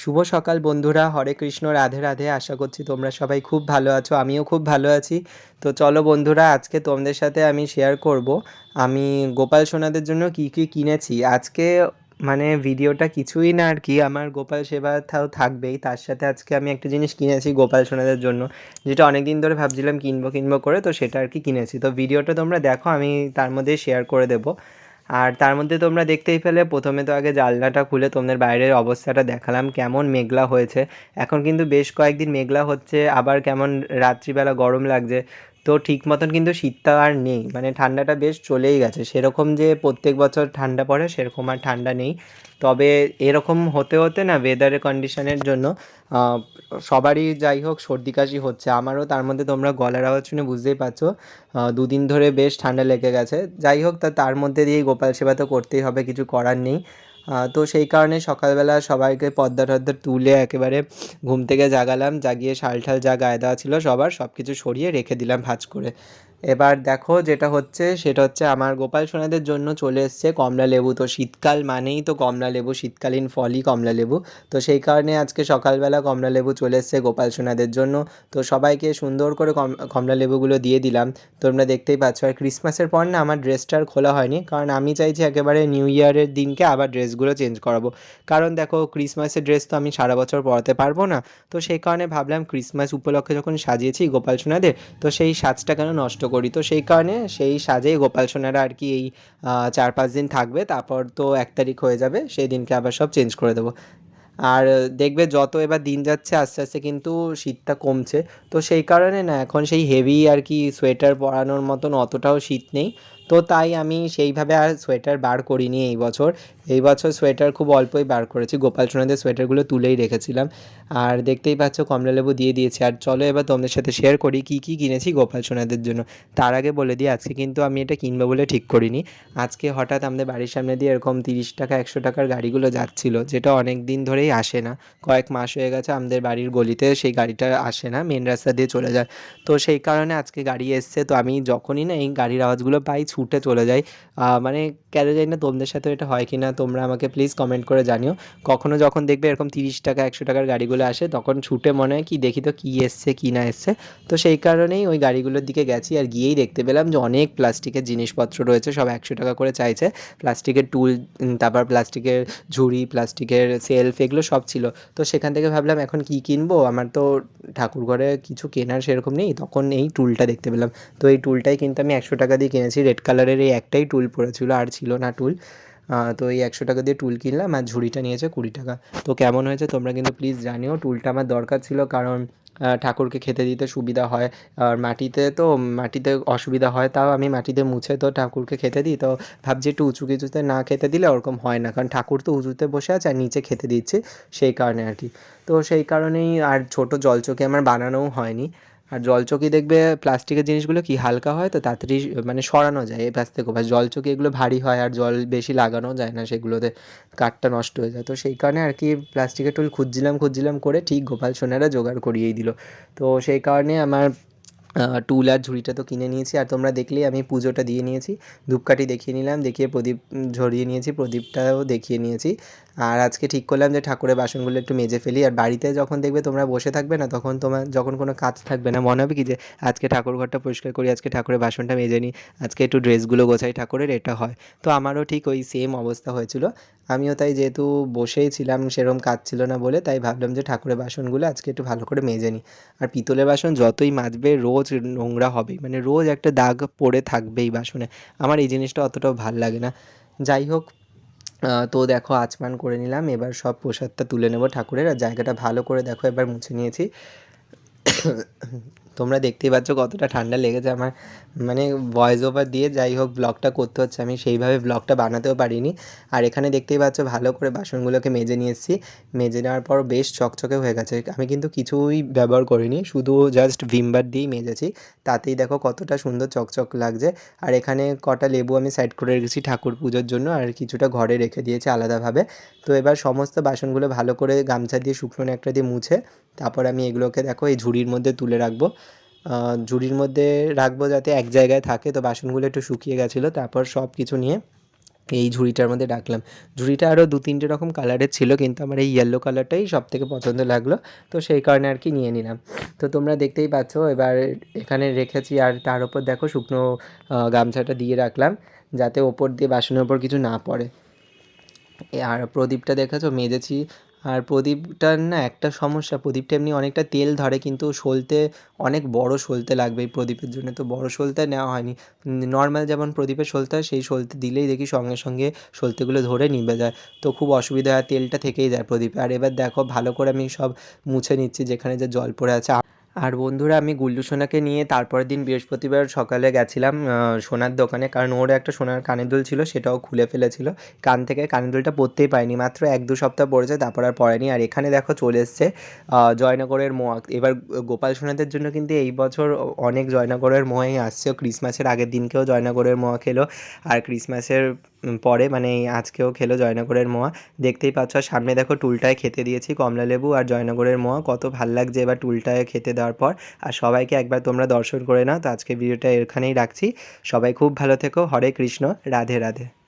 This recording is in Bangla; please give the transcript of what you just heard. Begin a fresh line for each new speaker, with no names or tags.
শুভ সকাল বন্ধুরা, হরে কৃষ্ণ, রাধে রাধে। আশা করছি তোমরা সবাই খুব ভালো আছো, আমিও খুব ভালো আছি। তো চলো বন্ধুরা, আজকে তোমাদের সাথে আমি শেয়ার করব। আমি গোপাল সোনাদের জন্য কি কি কিনেছি। আজকে মানে ভিডিওটা কিছুই না আর কি, আমার গোপাল সেবা তাও থাকবেই। তার সাথে আজকে আমি একটা জিনিস কিনেছি গোপাল সোনাদের জন্য, যেটা অনেক দিন ধরে ভাবছিলাম কিনবো কিনবো করে, তো সেটা আর কি কিনেছি। তো ভিডিওটা তোমরা দেখো, আমি তার মধ্যে শেয়ার করে দেবো। আর তার মধ্যে তোমরা দেখতেই ফেলে প্রথমে তো আগে জানলাটা খুলে তোমাদের বাইরের অবস্থাটা দেখালাম, কেমন মেঘলা হয়েছে। এখন কিন্তু বেশ কয়েকদিন মেঘলা হচ্ছে, আবার কেমন রাত্রিবেলা গরম লাগছে। তো ঠিক মতন কিন্তু শীতটা আর নেই। মানে ঠান্ডাটা বেশ চলেই গেছে। সেরকম যে প্রত্যেক বছর ঠান্ডা পড়ে, সেরকম আর ঠান্ডা নেই। তবে এরকম হতে হতে না ওয়েদারের কন্ডিশনের জন্য সবারই যাই হোক সর্দি কাশি হচ্ছে। আমারও তার মধ্যে তোমরা গলার আওয়াজ শুনে বুঝতেই পারছ দুদিন ধরে বেশ ঠান্ডা লেগে গেছে। যাই হোক, তা তার মধ্যে দিয়েই গোপাল সেবা তো করতেই হবে, কিছু করার নেই। তো সেই কারণে সকালবেলা সবাইকে পদ্মা টর্দা তুলে একেবারে ঘুম থেকে জাগালাম, জাগিয়ে শাল ঠাল যা গায়ে দেওয়া ছিল সবার সব কিছু সরিয়ে রেখে দিলাম ভাজ করে। এবার দেখো যেটা হচ্ছে, সেটা হচ্ছে আমার গোপাল সোনাদের জন্য চলে এসছে কমলা লেবু। তো শীতকাল মানেই তো কমলা লেবু, শীতকালীন ফলই কমলা লেবু। তো সেই কারণে আজকে সকালবেলা কমলা লেবু চলে এসছে গোপাল সোনাদের জন্য। তো সবাইকে সুন্দর করে কম, কমলা লেবুগুলো দিয়ে দিলাম। তোমরা দেখতেই পাচ্ছ, আর ক্রিসমাসের পর না আমার ড্রেসটা আর খোলা হয়নি, কারণ আমি চাইছি একেবারে নিউ ইয়ারের দিনকে আবার ড্রেসগুলো চেঞ্জ করাবো। কারণ দেখো ক্রিসমাসের ড্রেস তো আমি সারা বছর পরাতে পারব না। তো সেই কারণে ভাবলাম ক্রিসমাস উপলক্ষে যখন সাজিয়েছি গোপাল সোনাদের, তো সেই সাজটা কেন নষ্ট করি। তো সেই কারণে সেই সাজেই গোপাল সোনারা আর কি এই চার পাঁচ দিন থাকবে। তারপর তো এক তারিখ হয়ে যাবে, সেই দিনকে আবার সব চেঞ্জ করে দেবো। আর দেখবে যত এবার দিন যাচ্ছে, আস্তে আস্তে কিন্তু শীতটা কমছে। তো সেই কারণে না, এখন সেই হেভি আর কি সোয়েটার পরানোর মতন অতটাও শীত নেই। তো তাই আমি সেইভাবে আর সোয়েটার বার করিনি এই বছর। এই বছর সোয়েটার খুব অল্পই বার করেছি। গোপাল সোনাদের সোয়েটারগুলো তুলেই রেখেছিলাম। আর দেখতেই পাচ্ছ, কমলালেবু দিয়ে দিয়েছি। আর চলো এবার তোমাদের সাথে শেয়ার করি কী কী কিনেছি গোপাল সোনাদের জন্য। তার আগে বলে দিই, আজকে কিন্তু আমি এটা কিনবো বলে ঠিক করিনি। আজকে হঠাৎ আমাদের বাড়ির সামনে দিয়ে এরকম তিরিশ টাকা, একশো টাকার গাড়িগুলো যাচ্ছিল, যেটা অনেক দিন ধরেই আসে না। কয়েক মাস হয়ে গেছে আমাদের বাড়ির গলিতে সেই গাড়িটা আসে না মেন রাস্তা দিয়ে চলে যায়। তো সেই কারণে আজকে গাড়ি এসছে। তো আমি যখনই না এই গাড়ির আওয়াজগুলো পাই ছুটে চলে যাই। মানে কেন জানি না তোমাদের সাথে এটা হয় কি না তোমরা আমাকে প্লিজ কমেন্ট করে জানিও। কখনো যখন দেখবে এরকম তিরিশ টাকা, একশো টাকার গাড়িগুলো আসে, তখন ছুটে মনে হয় কি দেখি তো কী এসছে, কী না এসছে। তো সেই কারণেই ওই গাড়িগুলোর দিকে গেছি আর গিয়েই দেখতে পেলাম যে অনেক প্লাস্টিকের জিনিসপত্র রয়েছে, সব একশো টাকা করে চাইছে। প্লাস্টিকের টুল তারপর প্লাস্টিকের ঝুড়ি, প্লাস্টিকের সেলফ এগুলো সব ছিল। তো সেখান থেকে ভাবলাম এখন কি কিনবো? আমার তো ঠাকুর ঘরে কিছু কেনার সেরকম নেই, তখন এই টুলটা দেখতে পেলাম। তো এই টুলটাই কিন্তু আমি একশো টাকা দিয়ে কিনেছি রেড কালারের এই একটাই টুল পড়েছিল, আর ছিল না টুল তো এই একশো টাকা দিয়ে টুল কিনলাম, আর ঝুড়িটা নিয়েছে কুড়ি টাকা। তো কেমন হয়েছে তোমরা কিন্তু প্লিজ জানিও টুলটা আমার দরকার ছিল কারণ ঠাকুরকে খেতে দিতে সুবিধা হয়। আর মাটিতে তো, মাটিতে অসুবিধা হয়, তাও আমি মাটিতে মুছে তো ঠাকুরকে খেতে দিই। তো ভাবছি একটু উঁচু কিছুতে না খেতে দিলে ওরকম হয় না, কারণ ঠাকুর তো উঁচুতে বসে আছে আর নিচে খেতে দিচ্ছি, সেই কারণে আর কি। তো সেই কারণেই আর ছোট জলচৌকি আমার বানানোও হয়নি। আর জলচকি দেখবে প্লাস্টিকের জিনিসগুলো কি হালকা হয়, তো তাড়াতাড়ি মানে সরানো যায় এই পাশ থেকে জলচৌকি এগুলো ভারী হয় আর জল বেশি লাগানো যায় না, সেগুলোতে কাঠটা নষ্ট হয়ে যায়। তো সেই কারণে আর কি প্লাস্টিকের টুল খুঁজছিলাম খুঁজছিলাম করে ঠিক গোপাল সোনারা জোগাড় করিয়েই দিল। তো সেই কারণে আমার টুল আর ঝুড়িটা তো কিনে নিয়েছি আর তোমরা দেখলেই আমি পুজোটা দিয়ে নিয়েছি। ধূপকাঠি দেখিয়ে নিলাম, দেখিয়ে প্রদীপ ঝরিয়ে নিয়েছি, প্রদীপটাও দেখিয়ে নিয়েছি। আর আজকে ঠিক করলাম যে ঠাকুরের বাসনগুলো একটু মেজে ফেলি। আর বাড়িতে যখন দেখবে তোমরা বসে থাকবে না, তখন তোমার যখন কোনো কাজ থাকবে না, মনে হবে কি যে আজকে ঠাকুর ঘরটা পরিষ্কার করি, আজকে ঠাকুরের বাসনটা মেজে নিই, আজকে একটু ড্রেসগুলো গোছাই ঠাকুরের, এটা হয়। তো আমারও ঠিক ওই সেম অবস্থা হয়েছিল। আমিও তাই যেহেতু বসেই ছিলাম সেরকম কাজ ছিল না বলে তাই ভাবলাম যে ঠাকুরের বাসনগুলো আজকে একটু ভালো করে মেজে নিই। আর পিতলের বাসন যতই মাজবে, রোজ নোংরা হবেই মানে রোজ একটা দাগ পড়ে থাকবেই বাসনে। আমার এই জিনিসটা অতটাও ভালো লাগে না। যাই হোক তো দেখো আচমান করে নিলাম, এবার সব প্রসাদটা তুলে নেব ঠাকুরের, আর জায়গাটা ভালো করে দেখো, এবার মুছে নিয়েছি। তোমরা দেখতেই পাচ্ছ কতটা ঠান্ডা লেগেছে আমার। মানে ভয়েস ওভার দিয়ে যাই হোক ব্লগটা করতে হচ্ছে, আমি সেইভাবে ব্লগটা বানাতেও পারিনি। আর এখানে দেখতেই পাচ্ছ ভালো করে বাসনগুলোকে মেজে নিয়ে এসেছি। মেজে নেওয়ার পর বেশ চকচকে হয়ে গেছে। আমি কিন্তু কিছুই ব্যবহার করিনি, শুধু জাস্ট ভিমবার দিয়েই মেজেছি। তাতেই দেখো কতটা সুন্দর চকচক লাগছে। আর এখানে কটা লেবু আমি সাইড করে রেখেছি ঠাকুর পুজোর জন্য, আর কিছুটা ঘরে রেখে দিয়েছি আলাদাভাবে। তো এবার সমস্ত বাসনগুলো ভালো করে গামছা দিয়ে শুকনো একটা দিয়ে মুছে, তারপর আমি এগুলোকে দেখো এই ঝুড়ির মধ্যে তুলে রাখব। ঝুড়ির মধ্যে রাখব যাতে এক জায়গায় থাকে। তো বাসনগুলো একটু শুকিয়ে গেছিল, তারপর সব কিছু নিয়ে এই ঝুড়িটার মধ্যে রাখলাম। ঝুড়িটা আরও দু তিনটে রকম কালারের ছিল, কিন্তু আমার এই ইয়েলো কালারটাই সব থেকে পছন্দ লাগল। তো সেই কারণে আর কি নিয়ে নিলাম। তো তোমরা দেখতেই পাচ্ছ, এবার এখানে রেখেছি আর তার উপর দেখো শুকনো গামছাটা দিয়ে রাখলাম, যাতে ওপর দিয়ে বাসনের ওপর কিছু না পড়ে। আর প্রদীপটা দেখেছ? মেজেছি আর প্রদীপটার না একটা সমস্যা, প্রদীপটা এমনি অনেকটা তেল ধরে কিন্তু সলতে, অনেক বড় সলতে লাগবে এই প্রদীপের জন্য। তো বড় সলতে নেওয়া হয়নি। নর্মাল যেমন প্রদীপের সলতে হয়, সেই সলতে দিলেই দেখি সঙ্গে সঙ্গে সলতেগুলো ধরে নিভে যায়। তো খুব অসুবিধা হয় তেলটা থেকেই যায় প্রদীপে। আর এবার দেখো, ভালো করে আমি সব মুছে নিচ্ছি, যেখানে যে জল পড়ে আছে। আর বন্ধুরা, আমি গুল্লু সোনাকে নিয়ে তারপরের দিন বৃহস্পতিবার সকালে গেছিলাম সোনার দোকানে। কারণ ওর একটা সোনার কানের দুল ছিল, সেটাও খুলে ফেলেছিল। কান থেকে কানের দুলটা পরতেই পারিনি, মাত্র এক দু সপ্তাহ পরেছে তারপর আর পড়েনি। আর এখানে দেখো, চলে এসছে জয়নগরের মোয়া। এবার গোপাল সোনাদের জন্য কিন্তু এই বছর অনেক জয়নগরের মোয়াই আসছে। ক্রিসমাসের আগের দিনকেও জয়নগরের মোয়া খেলো, আর ক্রিসমাসের পরে মানে আজকেও খেলো জয়নগরের মোয়া। দেখতেই পাচ্ছ সামনে দেখো, টুলটায় খেতে দিয়েছি কমলা লেবু আর জয়নগরের মোয়া। কত ভালো লাগছে এবার টুলটায় খেতে দেওয়ার পর, আর সবাইকে একবার তোমরা দর্শন করে নাও। তো আজকে ভিডিওটা এখানেই রাখছি। সবাই খুব ভালো থেকো। হরে কৃষ্ণ। রাধে রাধে।